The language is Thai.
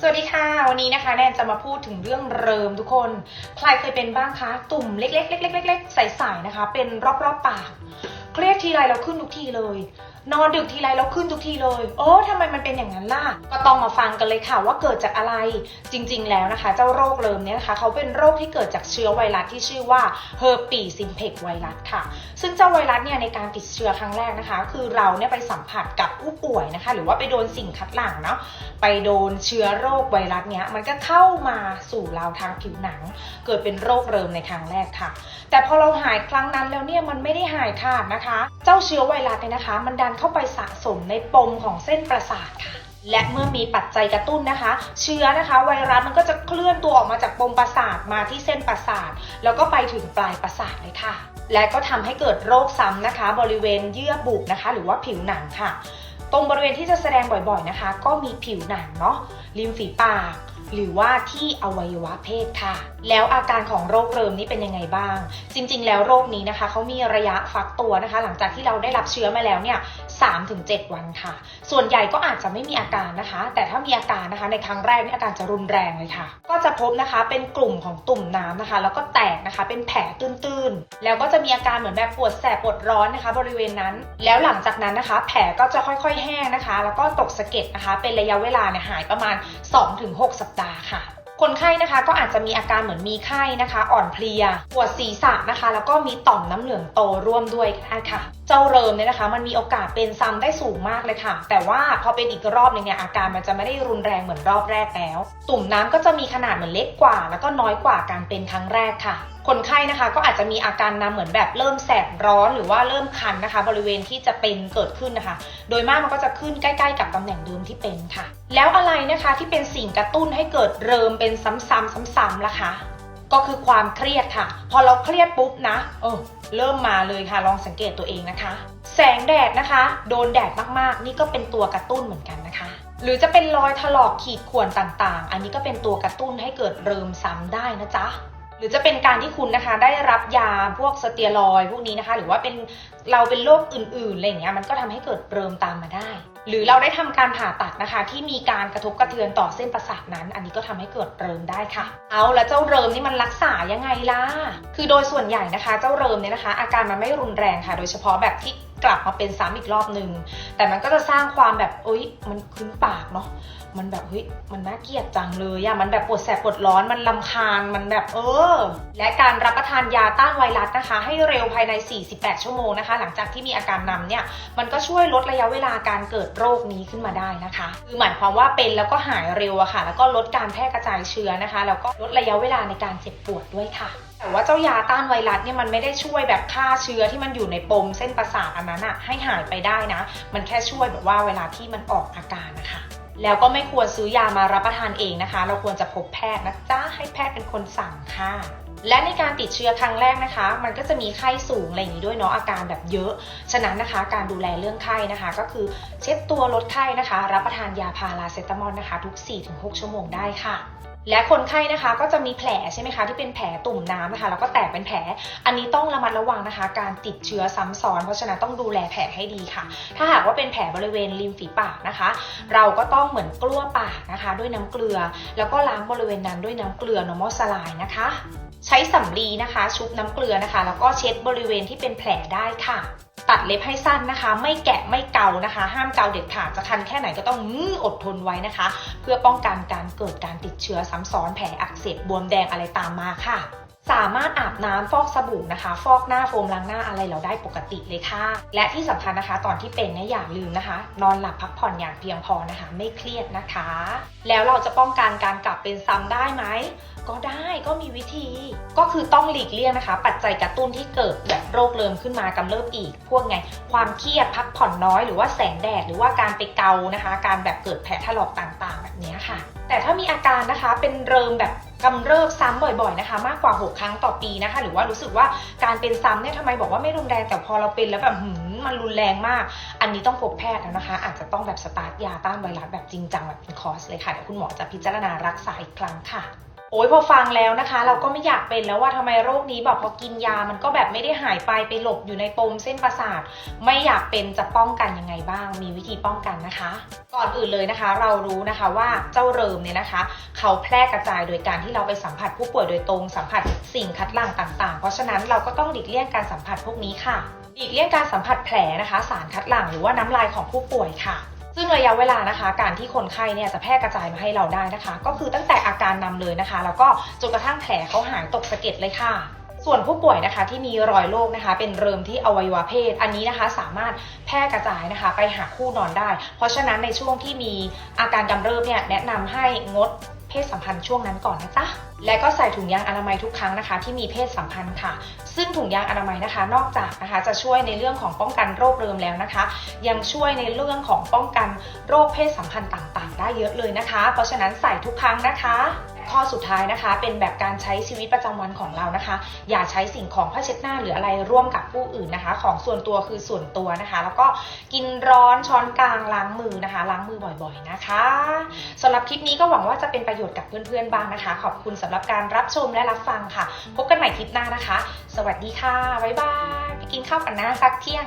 สวัสดีค่ะ วันนี้นะคะแนนจะมาพูดถึงเรื่องเริมทุกคน ใครเคยเป็นบ้างคะตุ่มเล็กๆเล็กๆเล็กๆใสๆนะคะ เป็นรอบๆปากเครียดทีไรเราขึ้นทุกทีเลย นอนดึกทีไรเราขึ้นทุกทีเลย โอ้ทำไมมันเป็นอย่างนั้นล่ะ ก็ต้องมาฟังกันเลยค่ะว่าเกิดจากอะไร จริง ๆ แล้วนะคะ เจ้าโรคเริมเนี่ยนะคะ เขาเป็นโรคที่เกิดจากเชื้อไวรัสที่ชื่อว่า herpes simplex ไวรัสค่ะ ซึ่งเจ้าไวรัสเนี่ยในการติดเชื้อครั้งแรกนะคะ คือเราเนี่ยไปสัมผัสกับผู้ป่วยนะคะ หรือว่าไปโดนสิ่งคัดหลั่งเนาะ ไปโดนเชื้อโรคไวรัสเนี้ยมันก็เข้ามาสู่เราทางผิวหนัง เกิดเป็นโรคเริมในครั้งแรกค่ะ แต่พอเราหายครั้งนั้นแล้วเนี่ยมันไม่ได้หายขาดนะคะ เจ้าเชื้อไวรัสเนี่ยนะคะ มันดันเข้าไปสะสมในปมของเส้นประสาทค่ะ และเมื่อมีปัจจัยกระตุ้นนะคะ เชื้อนะคะ ไวรัสมันก็จะเคลื่อนตัวออกมาจากปมประสาทมาที่เส้นประสาท แล้วก็ไปถึงปลายประสาทเลยค่ะ และก็ทำให้เกิดโรคซ้ำนะคะ บริเวณเยื่อบุนะคะ หรือว่าผิวหนังค่ะ ตรงบริเวณที่จะแสดงบ่อยๆนะคะ ก็มีผิวหนังเนาะริมฝีปากหรือว่าที่อวัยวะเพศค่ะ แล้วอาการของโรคเริมนี้เป็นยังไงบ้าง จริงๆ แล้วโรคนี้นะคะเขามีระยะฟักตัวนะคะ หลังจากที่เราได้รับเชื้อมาแล้วเนี่ย 3-7 วันค่ะ ส่วนใหญ่ก็อาจจะไม่มีอาการนะคะ แต่ถ้ามีอาการนะคะในครั้งแรกนี่อาการจะรุนแรงเลยค่ะ ก็จะพบนะคะเป็นกลุ่มของตุ่มน้ำนะคะ แล้วก็แตกนะคะเป็นแผลตื้นๆ แล้วก็จะมีอาการเหมือนแบบปวดแสบปวดร้อนนะคะ บริเวณนั้น แล้วหลังจากนั้นนะคะ แผลก็จะค่อยๆแห้งนะคะ แล้วก็ตกสะเก็ดนะคะ เป็นระยะเวลาเนี่ยหายประมาณ 2-6 สัปดาห์ค่ะคนไข้นะคะก็อาจจะมีอาการเหมือนมีไข้นะคะ อ่อนเพลียปวดศีรษะนะคะ แล้วก็มีต่อมน้ำเหลืองโตร่วมด้วยได้ค่ะ เจ้าเริมเนี่ยนะคะ มันมีโอกาสเป็นซ้ำได้สูงมากเลยค่ะ แต่ว่าพอเป็นอีกรอบหนึงเนี่ยอาการมันจะไม่ได้รุนแรงเหมือนรอบแรกแล้ว ตุ่มน้ำก็จะมีขนาดเหมือนเล็กกว่า แล้วก็น้อยกว่าการเป็นครั้งแรกค่ะ คนไข้นะคะก็อาจจะมีอาการนำเหมือนแบบเริ่มแสบร้อนหรือว่าเริ่มคันนะคะ บริเวณที่จะเป็นเกิดขึ้นนะคะ โดยมากมันก็จะขึ้นใกล้ๆ กับตำแหน่งเดิมที่เป็นค่ะ แล้วอะไรนะคะที่เป็นสิ่งกระตุ้นให้เกิดเริมเป็นซ้ำๆซ้ำๆล่ะคะก็คือความเครียดค่ะ พอเราเครียดปุ๊บนะเออ เริ่มมาเลยค่ะลองสังเกตตัวเองนะคะ แสงแดดนะคะ โดนแดดมากๆ นี่ก็เป็นตัวกระตุ้นเหมือนกันนะคะ หรือจะเป็นรอยถลอกขีดข่วนต่างๆ อันนี้ก็เป็นตัวกระตุ้นให้เกิดเริมซ้ำได้นะจ๊ะ หรือจะเป็นการที่คุณนะคะได้รับยาพวกสเตียรอยพวกนี้นะคะ หรือว่าเป็นเราเป็นโรคอื่นๆอะไรอย่างเงี้ยมันก็ทำให้เกิดเริมตามมาได้ หรือเราได้ทำการผ่าตัดนะคะ ที่มีการกระทบกระเทือนต่อเส้นประสาทนั้น อันนี้ก็ทำให้เกิดเริมได้ค่ะ เอาแล้วเจ้าเริมนี่มันรักษายังไงล่ะคือโดยส่วนใหญ่นะคะ เจ้าเริมเนี่ยนะคะ อาการมันไม่รุนแรงค่ะ โดยเฉพาะแบบที่ กลับมาเป็นซ้ำอีกรอบหนึ่งแต่มันก็จะสร้างความแบบเอ้ยมันคุ้นปากเนาะมันแบบเฮ้ยมันน่าเกลียดจังเลยอะมันแบบปวดแสบปวดร้อนมันลำคาญมันแบบเออ และการรับประทานยาต้านไวรัสนะคะ ให้เร็วภายใน 48 ชั่วโมงนะคะ หลังจากที่มีอาการนำเนี่ย มันก็ช่วยลดระยะเวลาการเกิดโรคนี้ขึ้นมาได้นะคะ คือหมายความว่าเป็นแล้วก็หายเร็วอะค่ะ แล้วก็ลดการแพร่กระจายเชื้อนะคะ แล้วก็ลดระยะเวลาในการเจ็บปวดด้วยค่ะ แต่ว่าเจ้ายาต้านไวรัสเนี่ยมันไม่ได้ช่วยแบบฆ่าเชื้อที่มันอยู่ในปมเส้นประสาทอันนั้นอะให้หายไปได้นะ มันแค่ช่วยแบบว่าเวลาที่มันออกอาการนะคะแล้วก็ไม่ควรซื้อยามารับประทานเองนะคะ เราควรจะพบแพทย์นะจ๊ะให้แพทย์เป็นคนสั่งค่ะ และในการติดเชื้อครั้งแรกนะคะ มันก็จะมีไข้สูงอะไรอย่างนี้ด้วยเนาะอาการแบบเยอะ ฉะนั้นนะคะ การดูแลเรื่องไข้นะคะ ก็คือเช็ดตัวลดไข้นะคะ รับประทานยาพาราเซตามอลนะคะ ทุก 4-6 ชั่วโมงได้ค่ะ และคนไข้นะคะก็จะมีแผลใช่ไหมคะที่เป็นแผลตุ่มน้ำนะคะแล้วก็แตกเป็นแผล อันนี้ต้องระมัดระวังนะคะ การติดเชื้อซ้ำซ้อน เพราะฉะนั้นต้องดูแลแผลให้ดีค่ะ ถ้าหากว่าเป็นแผลบริเวณริมฝีปากนะคะ เราก็ต้องเหมือนกลั้วปากนะคะ ด้วยน้ำเกลือ แล้วก็ล้างบริเวณนั้นด้วยน้ำเกลือ normal saline นะคะ ใช้สำลีนะคะ ชุบน้ำเกลือนะคะ แล้วก็เช็ดบริเวณที่เป็นแผลได้ค่ะ ตัดเล็บให้สั้นนะคะ ไม่แกะไม่เกานะคะ ห้ามเกาเด็ดขาดจะคันแค่ไหนก็ต้องอื้ออดทนไว้นะคะ เพื่อป้องกันการเกิดการติดเชื้อซ้ำซ้อนแผลอักเสบบวมแดงอะไรตามมาค่ะ สามารถอาบน้ำฟอกสบู่นะคะ ฟอกหน้าโฟมล้างหน้าอะไรเราได้ปกติเลยค่ะ และที่สำคัญนะคะ ตอนที่เป็นเนี่ยอย่าลืมนะคะ นอนหลับพักผ่อนอย่างเพียงพอนะคะ ไม่เครียดนะคะ แล้วเราจะป้องกันการกลับเป็นซ้ำได้ไหมก็ได้ก็มีวิธี ก็คือต้องหลีกเลี่ยงนะคะ ปัจจัยกระตุ้นที่เกิดแบบโรคเริมขึ้นมากำเริบอีก พวกไง ความเครียดพักผ่อนน้อยหรือว่าแสงแดดหรือว่าการไปเกานะคะ การแบบเกิดแผลถลอกต่างๆ แบบนี้ค่ะ แต่ถ้ามีอาการนะคะเป็นเริมแบบ กำเริบซ้ำบ่อยๆนะคะ มากกว่า 6 ครั้งต่อปีนะคะ หรือว่ารู้สึกว่าการเป็นซ้ำเนี่ยทำไมบอกว่าไม่รุนแรงแต่พอเราเป็นแล้วแบบหืมมันรุนแรงมาก อันนี้ต้องพบแพทย์แล้วนะคะ อาจจะต้องแบบสตาร์ทยาต้านไวรัสแบบจริงจังแบบเป็นคอร์สเลยค่ะเดี๋ยวคุณหมอจะพิจารณารักษาอีกครั้งค่ะ ออ้ยพอฟังแล้วนะคะ เราก็ไม่อยากเป็นแล้วว่าทำไมโรคนี้แบบพอกินยามันก็แบบไม่ได้หายไปไปหลบอยู่ในปมเส้นประสาท ไม่อยากเป็นจะป้องกันยังไงบ้าง มีวิธีป้องกันนะคะ ก่อนอื่นเลยนะคะ เรารู้นะคะว่าเจ้าเริมเนี่ยนะคะ เขาแพร่กระจายโดยการที่เราไปสัมผัสผู้ป่วยโดยตรงสัมผัสสิ่งคัดหลั่งต่าง ๆ เพราะฉะนั้นเราก็ต้องหลีกเลี่ยงการสัมผัสพวกนี้ค่ะหลีกเลี่ยงการสัมผัสแผลนะคะ สารคัดหลั่งหรือว่าน้ำลายของผู้ป่วยค่ะ ซึ่งระยะเวลานะคะ การที่คนไข้เนี่ยจะแพร่กระจายมาให้เราได้นะคะ ก็คือตั้งแต่อาการนำเลยนะคะ แล้วก็จนกระทั่งแผลเขาหายตกสะเก็ดเลยค่ะส่วนผู้ป่วยนะคะที่มีรอยโรคนะคะ เป็นเริมที่อวัยวะเพศ อันนี้นะคะสามารถแพร่กระจายนะคะ ไปหาคู่นอนได้ เพราะฉะนั้นในช่วงที่มีอาการกำเริบเนี่ยแนะนำให้งด ศสัมพันธ์ช่วงนั้นก่อนนะจ๊ะและก็ใส่ถุงยางอนามัยทุกครั้งนะคะ ที่มีเพศสัมพันธ์ค่ะ ซึ่งถุงยางอนามัยนะคะ นอกจากนะคะจะช่วยในเรื่องของป้องกันโรคเริมแล้วนะคะ ยังช่วยในเรื่องของป้องกันโรคเพศสัมพันธ์ต่างๆ ได้เยอะเลยนะคะ เพราะฉะนั้นใส่ทุกครั้งนะคะ ข้อสุดท้ายนะคะ เป็นแบบการใช้ชีวิตประจำวันของเรานะคะ อย่าใช้สิ่งของผ้าเช็ดหน้าหรืออะไรร่วมกับผู้อื่นนะคะ ของส่วนตัวคือส่วนตัวนะคะ แล้วก็กินร้อนช้อนกลางล้างมือนะคะ ล้างมือบ่อยๆนะคะสำหรับคลิปนี้ก็หวังว่าจะเป็นประโยชน์กับเพื่อนๆบ้างนะคะ ขอบคุณสำหรับการรับชมและรับฟังค่ะ พบกันใหม่คลิปหน้านะคะ สวัสดีค่ะบ๊ายบายไปกินข้าวกันนะสักเที่ยง